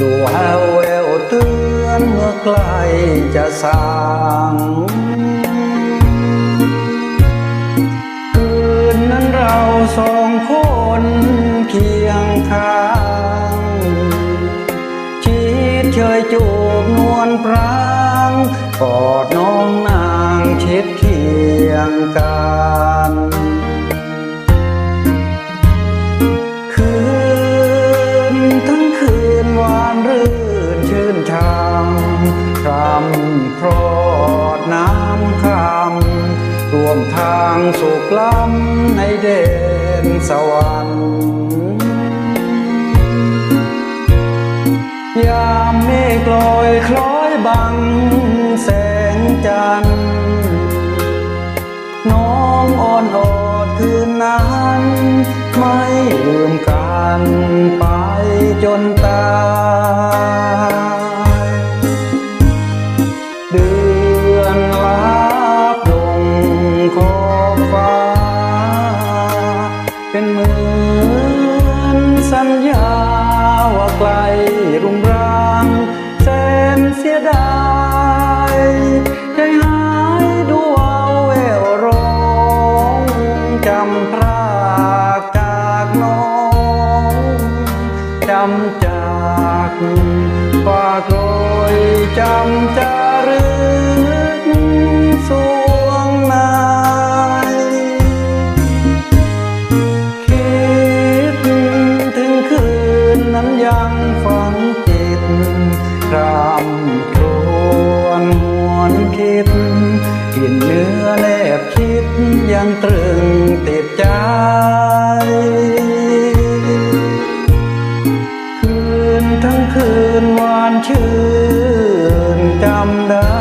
ดูแววแววเตือนเมื่อใกล้จะสางคืนนั้นเราสองคนเคียงข้างชิดเชยจูบนวลปรางกอดน้องนางชิดเคียงกันำพรอดน้ำคำรวมทางสุขล้ำในเด่นสวรรค์ยามเมฆลอยคล้อยบังแสงจันทร์น้องอ่อนอดคืนนั้น ไม่ลืมกันไปจนตา ญญาว่าไกลรุงรางแสนเสียดายใจหายดูเอาแววร้องจำพรากจากน้องจำจากฝากรอยจำจ ยังตรึงติดใจ คืนทั้งคืนหวานชื่นจำได้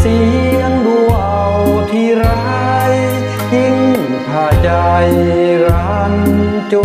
เสียงดูเที่ร้ยยิ่งผ่าใจรันจู